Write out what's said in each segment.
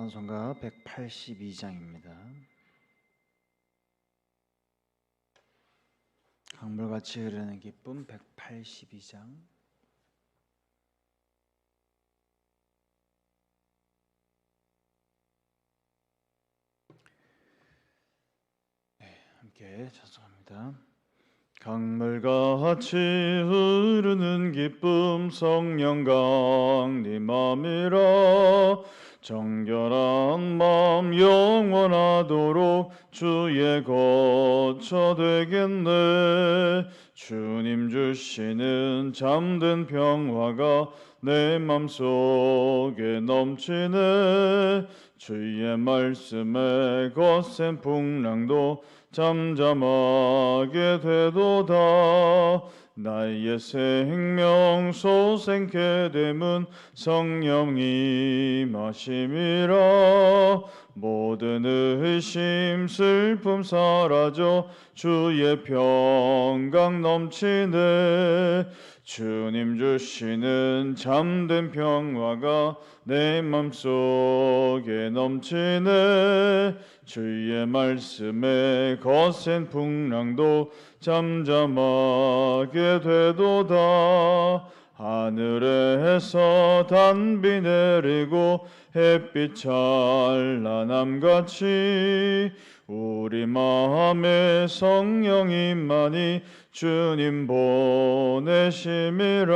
찬송가 182장입니다. 강물같이 흐르는 기쁨 182장 네, 함께 찬송합니다. 강물같이 흐르는 기쁨 성령 강림 맘이라 정결한 마음 영원하도록 주의 거처 되겠네. 주님 주시는 잠든 평화가 내 맘속에 넘치네. 주의 말씀에 거센 풍랑도 잠잠하게 되도다 나의 생명 소 생케 됨은 성령이 마심이라. 모든 의심 슬픔 사라져 주의 평강 넘치네 주님 주시는 잠든 평화가 내 맘속에 넘치네. 주의 말씀에 거센 풍랑도 잠잠하게 되도다 하늘에서 단비 내리고 햇빛 찬란함같이 우리 마음에 성령님만이 주님 보내심이라.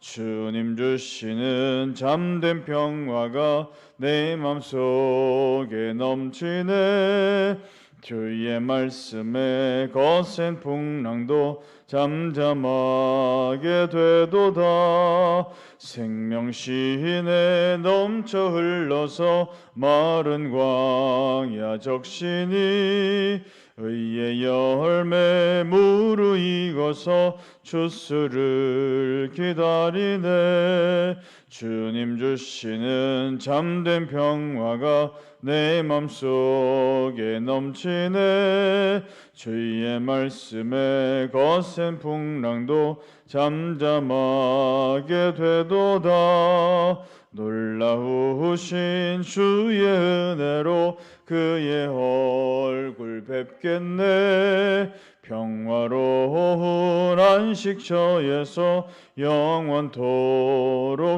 주님 주시는 잠든 평화가 내 맘속에 넘치네 주의 말씀에 거센 풍랑도 잠잠하게 되도다. 생명신에 넘쳐 흘러서 마른 광야 적신이 의의 열매 무르익어서 주스를 기다리네. 주님 주시는 잠든 평화가 내 맘속에 넘치네. 주의 말씀에 거센 풍랑도 잠잠하게 되도다. 놀라우신 주의 은혜로 그의 얼굴 뵙겠네 평화로운 안식처에서 영원토록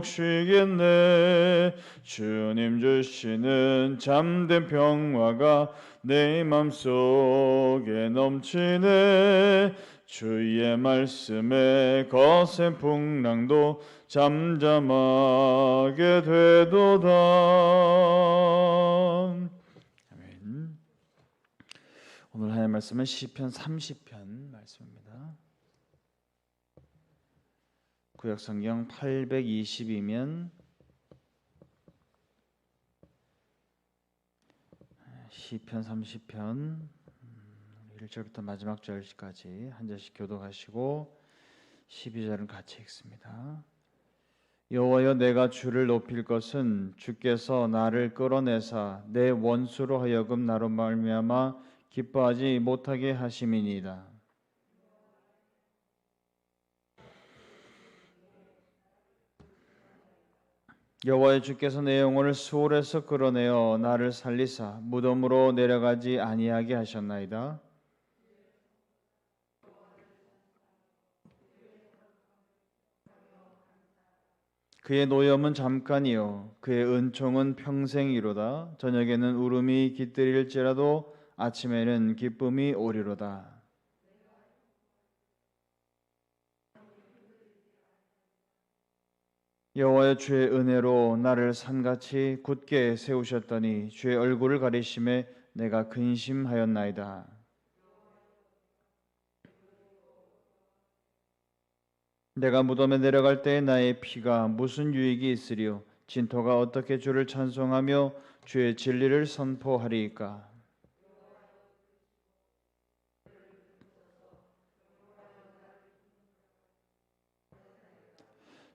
쉬겠네 주님 주시는 잠든 평화가 내 맘속에 넘치네 주의 말씀에 거센 풍랑도 잠잠하게 되도다. 오늘 하나님 말씀은 시편 30편 말씀입니다. 구약 성경 820이면 시편 30편 1절부터 마지막 절까지 한 절씩 교독하시고 12절은 같이 읽습니다. 여호와여 내가 주를 높일 것은 주께서 나를 끌어내사 내 원수로 하여금 나로 말미암아 기뻐하지 못하게 하심이니이다. 여호와의 주께서 내 영혼을 수월에서 끌어내어 나를 살리사 무덤으로 내려가지 아니하게 하셨나이다. 그의 노염은 잠깐이요 그의 은총은 평생이로다 저녁에는 울음이 깃들일지라도 아침에는 기쁨이 오리로다. 여호와의 주의 은혜로 나를 산같이 굳게 세우셨더니 주의 얼굴을 가리심에 내가 근심하였나이다. 내가 무덤에 내려갈 때에 나의 피가 무슨 유익이 있으리요? 진토가 어떻게 주를 찬송하며 주의 진리를 선포하리이까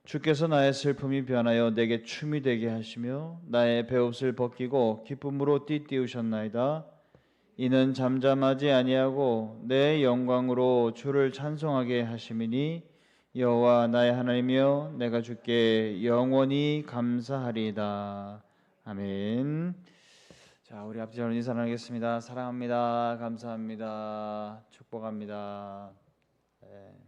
주께서 나의 슬픔이 변하여 내게 춤이 되게 하시며 나의 배옷을 벗기고 기쁨으로 띠띠우셨나이다 이는 잠잠하지 아니하고 내 영광으로 주를 찬송하게 하심이니 여호와 나의 하나님이여 내가 주께 영원히 감사하리이다. 아멘. 자, 우리 저는 인사 나누겠습니다. 사랑합니다. 감사합니다. 축복합니다. 네.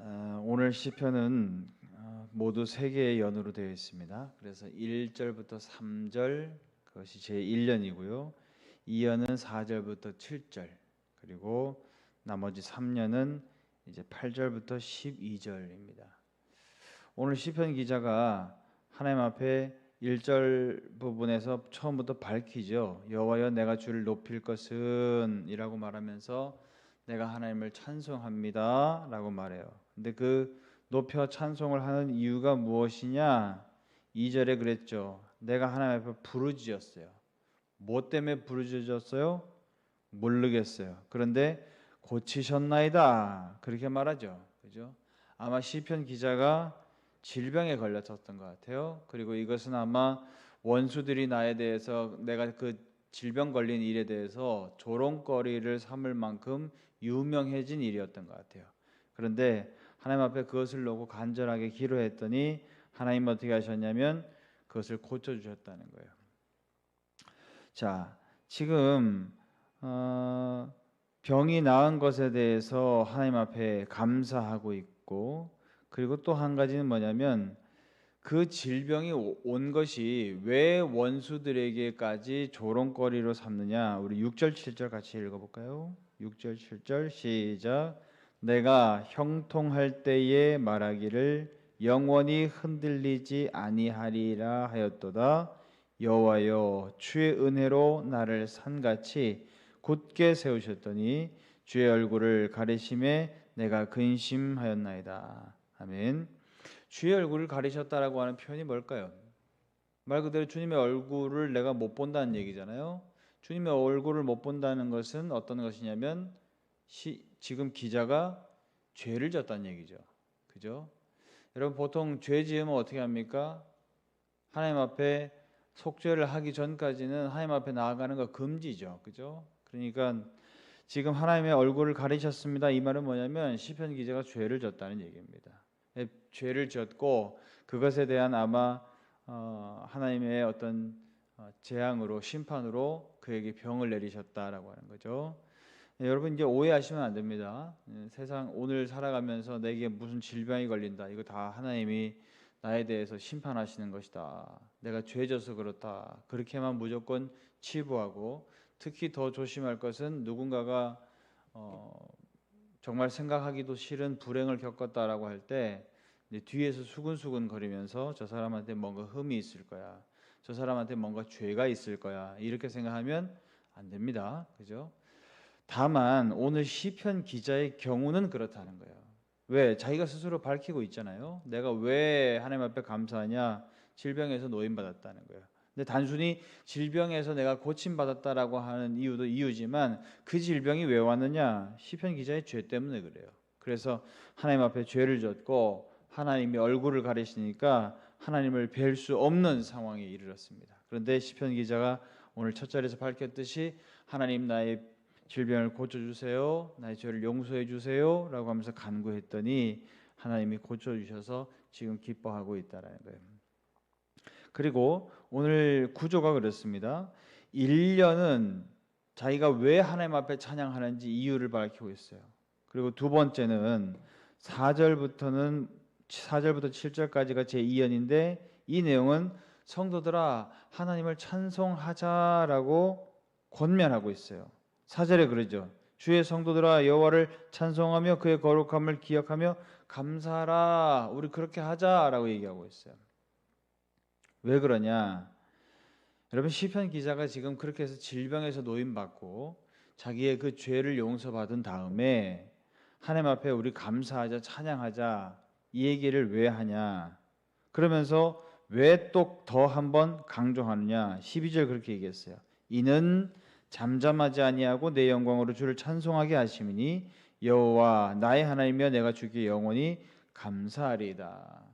아, 오늘 시편은 아, 모두 세 개의 연으로 되어 있습니다. 그래서 1절부터 3절 그것이 제 1년이고요. 2연은 4절부터 7절 그리고 나머지 3년은 이제 8절부터 12절입니다. 오늘 시편 기자가 하나님 앞에 1절 부분에서 처음부터 밝히죠. 여호와여 내가 주를 높일 것은이라고 말하면서 내가 하나님을 찬송합니다라고 말해요. 근데 그 높여 찬송을 하는 이유가 무엇이냐? 2절에 그랬죠. 내가 하나님 앞에 부르짖었어요. 뭐 때문에 부르짖었어요? 모르겠어요. 그런데 고치셨나이다. 그렇게 말하죠. 그죠? 아마 시편 기자가 질병에 걸렸었던 것 같아요. 그리고 이것은 아마 원수들이 나에 대해서 내가 그 질병 걸린 일에 대해서 조롱거리를 삼을 만큼 유명해진 일이었던 것 같아요. 그런데 하나님 앞에 그것을 놓고 간절하게 기도했더니 하나님 어떻게 하셨냐면 그것을 고쳐 주셨다는 거예요. 자, 지금 어, 병이 나은 것에 대해서 하나님 앞에 감사하고 있고 그리고 또 한 가지는 뭐냐면 그 질병이 온 것이 왜 원수들에게까지 조롱거리로 삼느냐? 우리 6절 7절 같이 읽어 볼까요? 6절 7절 시작 내가 형통할 때에 말하기를 영원히 흔들리지 아니하리라 하였도다 여호와여 주의 은혜로 나를 산같이 굳게 세우셨더니 주의 얼굴을 가리심에 내가 근심하였나이다. 아멘. 주의 얼굴을 가리셨다라고 하는 표현이 뭘까요? 말 그대로 주님의 얼굴을 내가 못 본다는 얘기잖아요. 주님의 얼굴을 못 본다는 것은 어떤 것이냐면 시, 지금 기자가 죄를 졌다는 얘기죠. 그죠? 여러분 보통 죄 지으면 어떻게 합니까? 하나님 앞에 속죄를 하기 전까지는 하나님 앞에 나아가는 거 금지죠. 그죠? 그러니까 지금 하나님의 얼굴을 가리셨습니다. 이 말은 뭐냐면 시편 기자가 죄를 졌다는 얘기입니다. 예, 죄를 졌고 그것에 대한 아마 어, 하나님의 어떤 어, 재앙으로 심판으로 그에게 병을 내리셨다라고 하는 거죠. 네, 여러분 이제 오해하시면 안 됩니다. 네, 세상 오늘 살아가면서 내게 무슨 질병이 걸린다. 이거 다 하나님이 나에 대해서 심판하시는 것이다. 내가 죄져서 그렇다. 그렇게만 무조건 치부하고 특히 더 조심할 것은 누군가가 어, 정말 생각하기도 싫은 불행을 겪었다라고 할 때 뒤에서 수근수근 거리면서 저 사람한테 뭔가 흠이 있을 거야. 저 사람한테 뭔가 죄가 있을 거야. 이렇게 생각하면 안 됩니다. 그죠? 다만 오늘 시편 기자의 경우는 그렇다는 거예요. 왜? 자기가 스스로 밝히고 있잖아요. 내가 왜 하나님 앞에 감사하냐? 질병에서 노인 받았다는 거예요. 근데 단순히 질병에서 내가 고침 받았다라고 하는 이유도 이유지만 그 질병이 왜 왔느냐? 시편 기자의 죄 때문에 그래요. 그래서 하나님 앞에 죄를 졌고 하나님이 얼굴을 가리시니까 하나님을 뵐 수 없는 상황에 이르렀습니다. 그런데 시편 기자가 오늘 첫 절에서 밝혔듯이 하나님 나의 질병을 고쳐 주세요. 나의 죄를 용서해 주세요 라고 하면서 간구했더니 하나님이 고쳐 주셔서 지금 기뻐하고 있다라는 거예요. 그리고 오늘 구조가 그렇습니다. 1년은 자기가 왜 하나님 앞에 찬양하는지 이유를 밝히고 있어요. 그리고 두 번째는 4절부터는 4절부터 7절까지가 제 2연인데 이 내용은 성도들아 하나님을 찬송하자라고 권면하고 있어요. 4절에 그러죠. 주의 성도들아 여호와를 찬송하며 그의 거룩함을 기억하며 감사하라. 우리 그렇게 하자라고 얘기하고 있어요. 왜 그러냐? 여러분 시편 기자가 지금 그렇게 해서 질병에서 노임 받고 자기의 그 죄를 용서받은 다음에 하나님 앞에 우리 감사하자 찬양하자 이 얘기를 왜 하냐? 그러면서 왜 또 더 한번 강조하느냐? 12절 그렇게 얘기했어요. 이는 잠잠하지 아니하고 내 영광으로 주를 찬송하게 하심이니 여호와 나의 하나님이여 내가 주께 영원히 감사하리이다.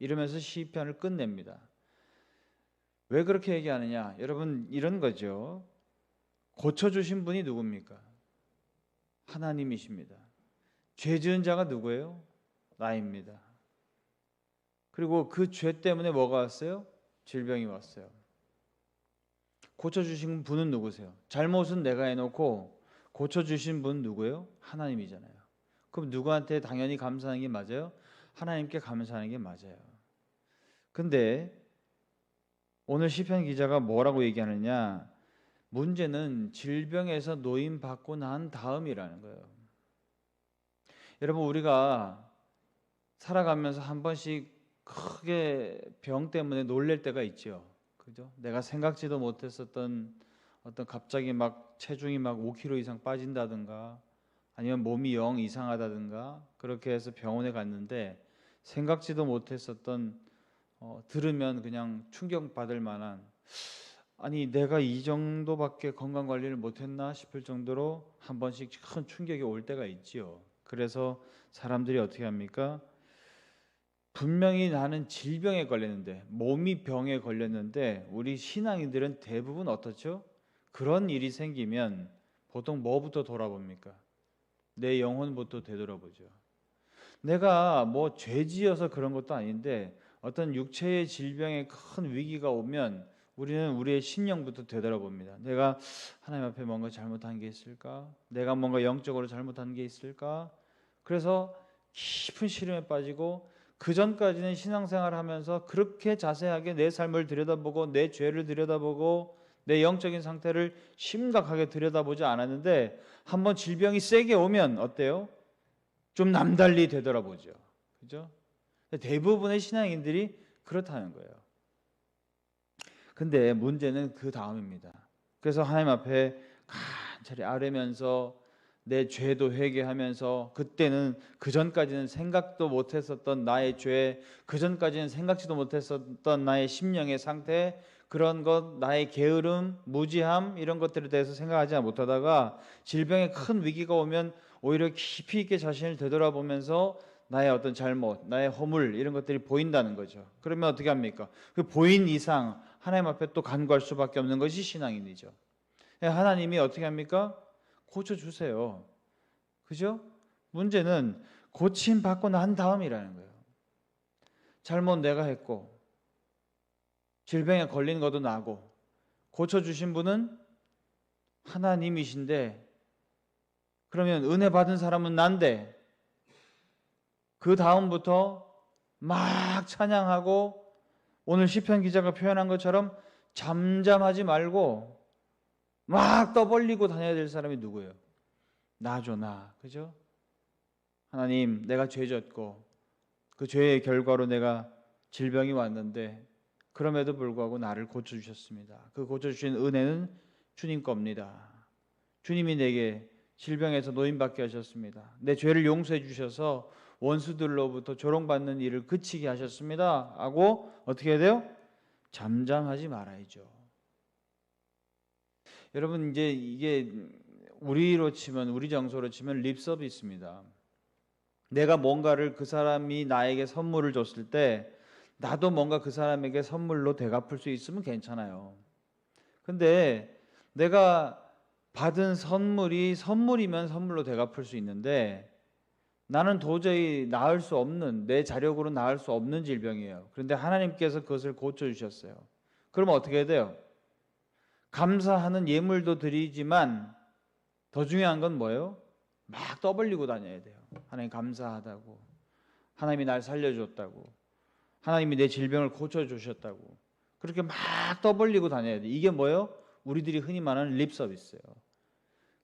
이러면서 시편을 끝냅니다. 왜 그렇게 얘기하느냐? 여러분 이런 거죠. 고쳐 주신 분이 누굽니까? 하나님이십니다. 죄 지은 자가 누구예요? 나입니다. 그리고 그 죄 때문에 뭐가 왔어요? 질병이 왔어요. 고쳐주신 분은 누구세요? 잘못은 내가 해놓고 고쳐주신 분 누구예요? 하나님이잖아요. 그럼 누구한테 당연히 감사하는 게 맞아요? 하나님께 감사하는 게 맞아요. 근데 오늘 시편 기자가 뭐라고 얘기하느냐? 문제는 질병에서 노임 받고 난 다음이라는 거예요. 여러분 우리가 살아가면서 한 번씩 크게 병 때문에 놀랄 때가 있죠. 그죠? 내가 생각지도 못했었던 어떤 갑자기 막 체중이 막 5kg 이상 빠진다든가 아니면 몸이 영 이상하다든가 그렇게 해서 병원에 갔는데 생각지도 못했었던 어, 들으면 그냥 충격 받을 만한 아니 내가 이 정도밖에 건강 관리를 못했나 싶을 정도로 한 번씩 큰 충격이 올 때가 있지요. 그래서 사람들이 어떻게 합니까? 분명히 나는 질병에 걸렸는데 몸이 병에 걸렸는데 우리 신앙인들은 대부분 어떻죠? 그런 일이 생기면 보통 뭐부터 돌아봅니까? 내 영혼부터 되돌아보죠. 내가 뭐 죄지어서 그런 것도 아닌데 어떤 육체의 질병에 큰 위기가 오면 우리는 우리의 신령부터 되돌아봅니다. 내가 하나님 앞에 뭔가 잘못한 게 있을까? 내가 뭔가 영적으로 잘못한 게 있을까? 그래서 깊은 시름에 빠지고 그 전까지는 신앙생활을 하면서 그렇게 자세하게 내 삶을 들여다보고 내 죄를 들여다보고 내 영적인 상태를 심각하게 들여다보지 않았는데 한번 질병이 세게 오면 어때요? 좀 남달리 되돌아보죠. 그죠? 대부분의 신앙인들이 그렇다는 거예요. 근데 문제는 그 다음입니다. 그래서 하나님 앞에 간절히 아뢰면서 내 죄도 회개하면서 그때는 그 전까지는 생각도 못했었던 나의 죄, 그 전까지는 생각지도 못했었던 나의 심령의 상태, 그런 것, 나의 게으름, 무지함 이런 것들에 대해서 생각하지 못하다가 질병의 큰 위기가 오면 오히려 깊이 있게 자신을 되돌아보면서 나의 어떤 잘못, 나의 허물 이런 것들이 보인다는 거죠. 그러면 어떻게 합니까? 그 보인 이상 하나님 앞에 또 간구할 수밖에 없는 것이 신앙인이죠. 하나님이 어떻게 합니까? 고쳐 주세요. 그죠? 문제는 고침 받고 난 다음이라는 거예요. 잘못 내가 했고 질병에 걸린 것도 나고 고쳐 주신 분은 하나님이신데 그러면 은혜 받은 사람은 난데 그 다음부터 막 찬양하고 오늘 시편 기자가 표현한 것처럼 잠잠하지 말고 막 떠벌리고 다녀야 될 사람이 누구예요? 나죠, 나. 그죠? 하나님, 내가 죄 졌고 그 죄의 결과로 내가 질병이 왔는데 그럼에도 불구하고 나를 고쳐 주셨습니다. 그 고쳐 주신 은혜는 주님 겁니다. 주님이 내게 질병에서 노인받게 하셨습니다. 내 죄를 용서해 주셔서 원수들로부터 조롱받는 일을 그치게 하셨습니다. 하고 어떻게 해야 돼요? 잠잠하지 말아야죠. 여러분 이제 이게 우리로 치면 우리 정서로 치면 립 서비스입니다. 내가 뭔가를 그 사람이 나에게 선물을 줬을 때 나도 뭔가 그 사람에게 선물로 되갚을 수 있으면 괜찮아요. 근데 내가 받은 선물이 선물이면 선물로 되갚을 수 있는데 나는 도저히 나을 수 없는 내 자력으로 나을 수 없는 질병이에요. 그런데 하나님께서 그것을 고쳐 주셨어요. 그러면 어떻게 돼요? 감사하는 예물도 드리지만 더 중요한 건 뭐예요? 막 떠벌리고 다녀야 돼요. 하나님 감사하다고. 하나님이 날 살려줬다고. 하나님이 내 질병을 고쳐주셨다고. 그렇게 막 떠벌리고 다녀야 돼. 이게 뭐예요? 우리들이 흔히 말하는 립 서비스예요.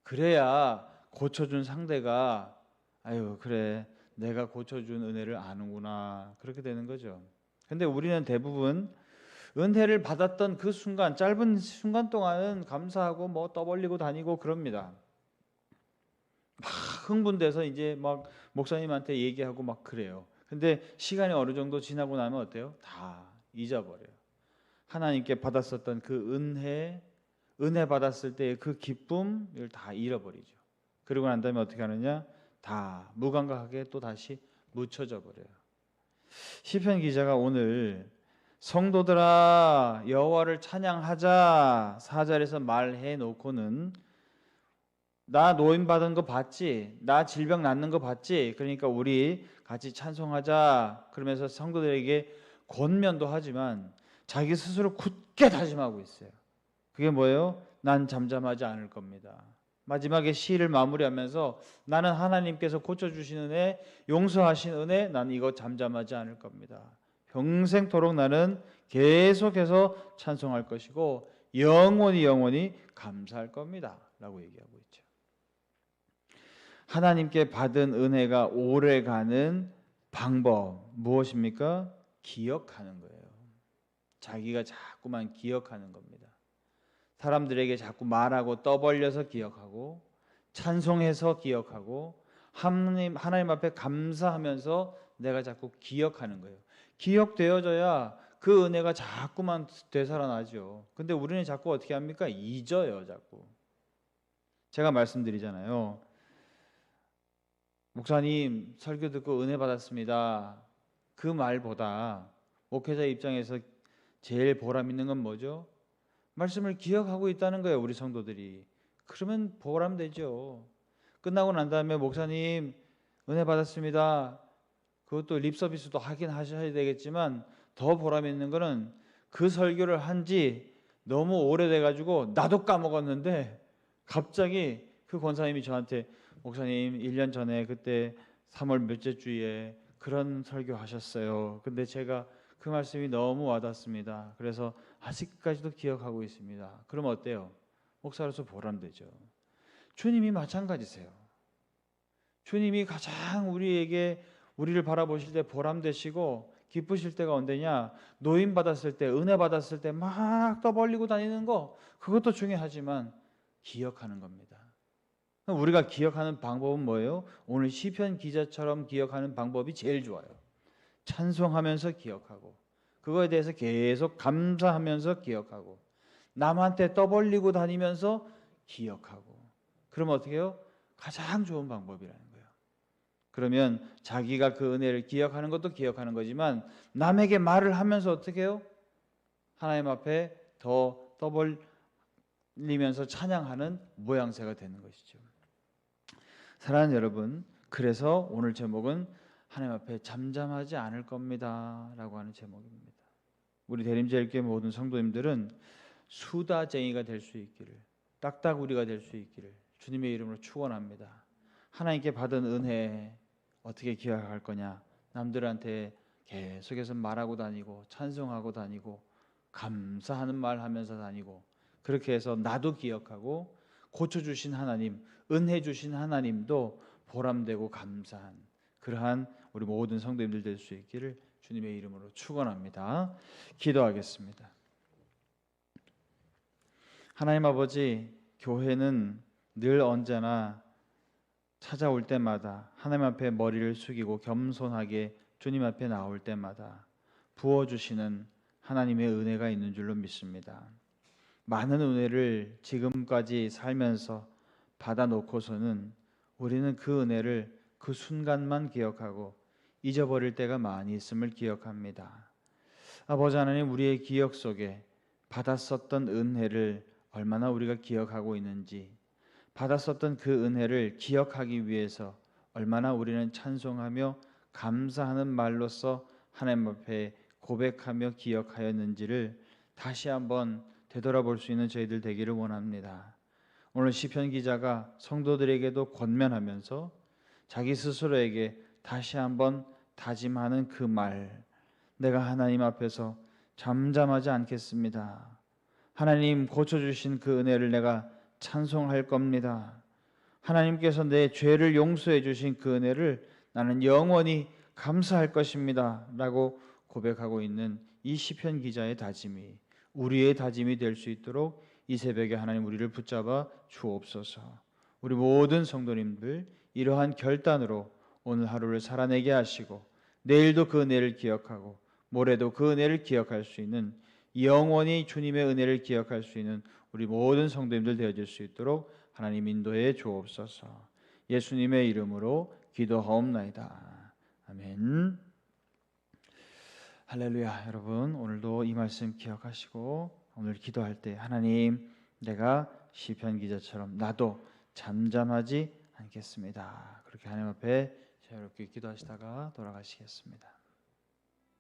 그래야 고쳐준 상대가 아유 그래 내가 고쳐준 은혜를 아는구나 그렇게 되는 거죠. 근데 우리는 대부분 은혜를 받았던 그 순간 짧은 순간 동안은 감사하고 뭐 떠벌리고 다니고 그럽니다. 막 흥분돼서 이제 막 목사님한테 얘기하고 막 그래요. 근데 시간이 어느 정도 지나고 나면 어때요? 다 잊어버려요. 하나님께 받았었던 그 은혜, 은혜 받았을 때의 그 기쁨을 다 잃어버리죠. 그리고 난 다음에 어떻게 하느냐? 다 무감각하게 또 다시 묻혀져 버려요. 시편 기자가 오늘 성도들아 여호와를 찬양하자 사절에서 말해 놓고는 나 노임 받은 거 봤지? 나 질병 낫는 거 봤지? 그러니까 우리 같이 찬송하자 그러면서 성도들에게 권면도 하지만 자기 스스로 굳게 다짐하고 있어요. 그게 뭐예요? 난 잠잠하지 않을 겁니다. 마지막에 시를 마무리하면서 나는 하나님께서 고쳐주신 은혜, 용서하신 은혜, 난 이거 잠잠하지 않을 겁니다. 평생토록 나는 계속해서 찬송할 것이고 영원히 영원히 감사할 겁니다. 라고 얘기하고 있죠. 하나님께 받은 은혜가 오래 가는 방법 무엇입니까? 기억하는 거예요. 자기가 자꾸만 기억하는 겁니다. 사람들에게 자꾸 말하고 떠벌려서 기억하고 찬송해서 기억하고 하나님 하나님 앞에 감사하면서 내가 자꾸 기억하는 거예요. 기억되어져야 그 은혜가 자꾸만 되살아나죠. 근데 우리는 자꾸 어떻게 합니까? 잊어요, 자꾸. 제가 말씀드리잖아요. 목사님 설교 듣고 은혜 받았습니다. 그 말보다 목회자 입장에서 제일 보람 있는 건 뭐죠? 말씀을 기억하고 있다는 거예요, 우리 성도들이. 그러면 보람 되죠. 끝나고 난 다음에 목사님 은혜 받았습니다. 그것도 립 서비스도 하긴 하셔야 되겠지만 더 보람 있는 거는 그 설교를 한 지 너무 오래돼 가지고 나도 까먹었는데 갑자기 그 권사님이 저한테 목사님 1년 전에 그때 3월 몇째 주에 그런 설교 하셨어요. 근데 제가 그 말씀이 너무 와닿습니다. 그래서 아직까지도 기억하고 있습니다. 그럼 어때요? 목사로서 보람되죠. 주님이 마찬가지세요. 주님이 가장 우리에게 우리를 바라보실 때 보람 되시고 기쁘실 때가 언제냐? 노임 받았을 때, 은혜 받았을 때 막 떠벌리고 다니는 거 그것도 중요하지만 기억하는 겁니다. 우리가 기억하는 방법은 뭐예요? 오늘 시편 기자처럼 기억하는 방법이 제일 좋아요. 찬송하면서 기억하고 그거에 대해서 계속 감사하면서 기억하고 남한테 떠벌리고 다니면서 기억하고 그러면 어떻게 해요? 가장 좋은 방법이라는 거예요. 그러면 자기가 그 은혜를 기억하는 것도 기억하는 거지만 남에게 말을 하면서 어떻게 해요? 하나님 앞에 더 떠벌리면서 찬양하는 모양새가 되는 것이죠. 사랑하는 여러분, 그래서 오늘 제목은 하나님 앞에 잠잠하지 않을 겁니다라고 하는 제목입니다. 우리 대림제일교회 모든 성도님들은 수다쟁이가 될 수 있기를 딱딱우리가 될 수 있기를 주님의 이름으로 축원합니다. 하나님께 받은 은혜 어떻게 기억할 거냐? 남들한테 계속해서 말하고 다니고 찬송하고 다니고 감사하는 말 하면서 다니고 그렇게 해서 나도 기억하고 고쳐 주신 하나님, 은혜 주신 하나님도 보람되고 감사한 그러한 우리 모든 성도님들 될 수 있기를 주님의 이름으로 축원합니다. 기도하겠습니다. 하나님 아버지, 교회는 늘 언제나 찾아올 때마다 하나님 앞에 머리를 숙이고 겸손하게 주님 앞에 나올 때마다 부어 주시는 하나님의 은혜가 있는 줄로 믿습니다. 많은 은혜를 지금까지 살면서 받아 놓고서는 우리는 그 은혜를 그 순간만 기억하고 잊어버릴 때가 많이 있음을 기억합니다. 아버지 하나님 우리의 기억 속에 받았었던 은혜를 얼마나 우리가 기억하고 있는지 받았었던 그 은혜를 기억하기 위해서 얼마나 우리는 찬송하며 감사하는 말로써 하나님 앞에 고백하며 기억하였는지를 다시 한번 되돌아볼 수 있는 저희들 되기를 원합니다. 오늘 시편 기자가 성도들에게도 권면하면서 자기 스스로에게 다시 한번 다짐하는 그 말, 내가 하나님 앞에서 잠잠하지 않겠습니다. 하나님 고쳐주신 그 은혜를 내가 찬송할 겁니다. 하나님께서 내 죄를 용서해 주신 그 은혜를 나는 영원히 감사할 것입니다. 라고 고백하고 있는 이 시편 기자의 다짐이 우리의 다짐이 될 수 있도록 이 새벽에 하나님 우리를 붙잡아 주옵소서. 우리 모든 성도님들 이러한 결단으로 오늘 하루를 살아내게 하시고 내일도 그 은혜를 기억하고 모레도 그 은혜를 기억할 수 있는 영원히 주님의 은혜를 기억할 수 있는 우리 모든 성도님들 되어질 수 있도록 하나님 인도해 주옵소서. 예수님의 이름으로 기도하옵나이다. 아멘. 할렐루야. 여러분, 오늘도 이 말씀 기억하시고 오늘 기도할 때 하나님 내가 시편 기자처럼 나도 잠잠하지 않겠습니다. 그렇게 하나님 앞에 자유롭게 기도하시다가 돌아가시겠습니다.